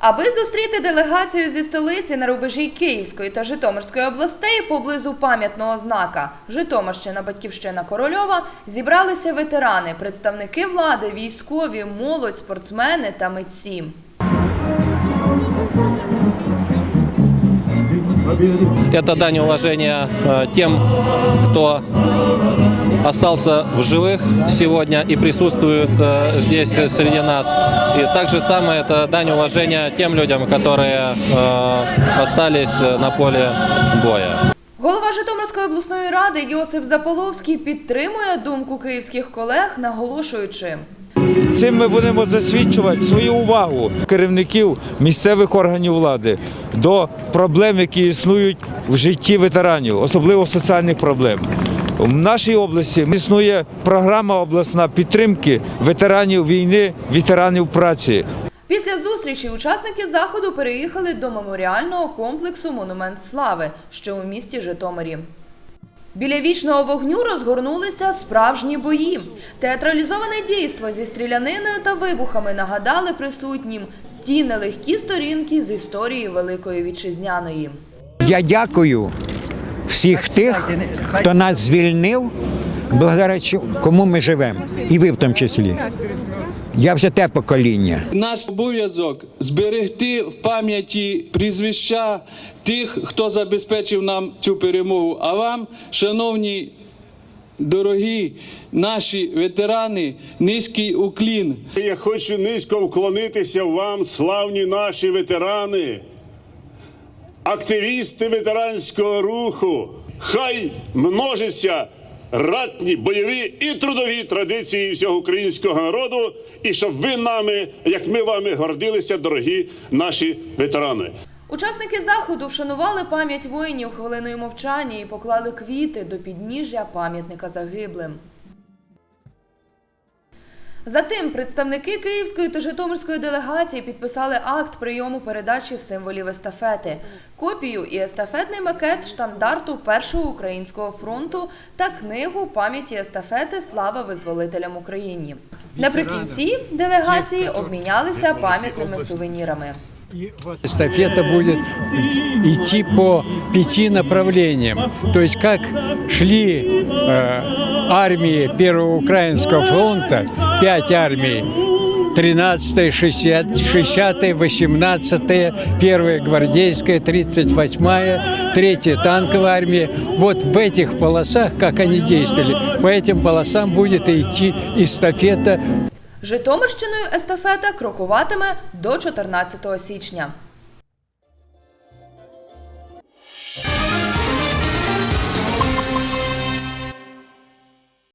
Аби зустріти делегацію зі столиці на рубежі Київської та Житомирської областей поблизу пам'ятного знака Житомирщина, Батьківщина Корольова зібралися ветерани, представники влади, військові, молодь, спортсмени та митці. Это дань уважения э, тем, кто остался в живых сегодня и присутствует э, здесь э, среди нас. И также самое это дань уважения тем людям, которые э, остались э, на поле боя. Голова Житомирської обласної ради Йосип Заполовський підтримує думку київських колег, наголошуючи. Цим ми будемо засвідчувати свою увагу керівників місцевих органів влади до проблем, які існують в житті ветеранів, особливо соціальних проблем. В нашій області існує програма обласна підтримки ветеранів війни, ветеранів праці. Після зустрічі учасники заходу переїхали до меморіального комплексу Монумент Слави, що у місті Житомирі. Біля вічного вогню розгорнулися справжні бої. Театралізоване дійство зі стріляниною та вибухами нагадали присутнім ті нелегкі сторінки з історії Великої Вітчизняної. Я дякую всіх тих, хто нас звільнив, благодаря кому ми живемо, і ви в тому числі. Я вже те покоління. Наш обов'язок зберегти в пам'яті прізвища тих, хто забезпечив нам цю перемогу. А вам, шановні дорогі наші ветерани, низький уклін. Я хочу низько вклонитися вам, славні наші ветерани, активісти ветеранського руху. Хай множаться ратні, бойові і трудові традиції всього українського народу, і щоб ви нами, як ми вами, гордилися, дорогі наші ветерани. Учасники заходу вшанували пам'ять воїнів хвилиною мовчання і поклали квіти до підніжжя пам'ятника загиблим. Затим представники Київської та Житомирської делегації підписали акт прийому передачі символів естафети, копію і естафетний макет штандарту Першого українського фронту та книгу пам'яті естафети Слава визволителям Україні. Наприкінці делегації обмінялися пам'ятними сувенірами. Эстафета будет идти по пяти направлениям. То есть как шли э, армии Первого Украинского фронта, пять армий, 13 60 60 18 1 гвардейская, 38-я, 3 танковая армия. Вот в этих полосах, как они действовали, по этим полосам будет идти эстафета Житомирщиною естафета крокуватиме до 14 січня.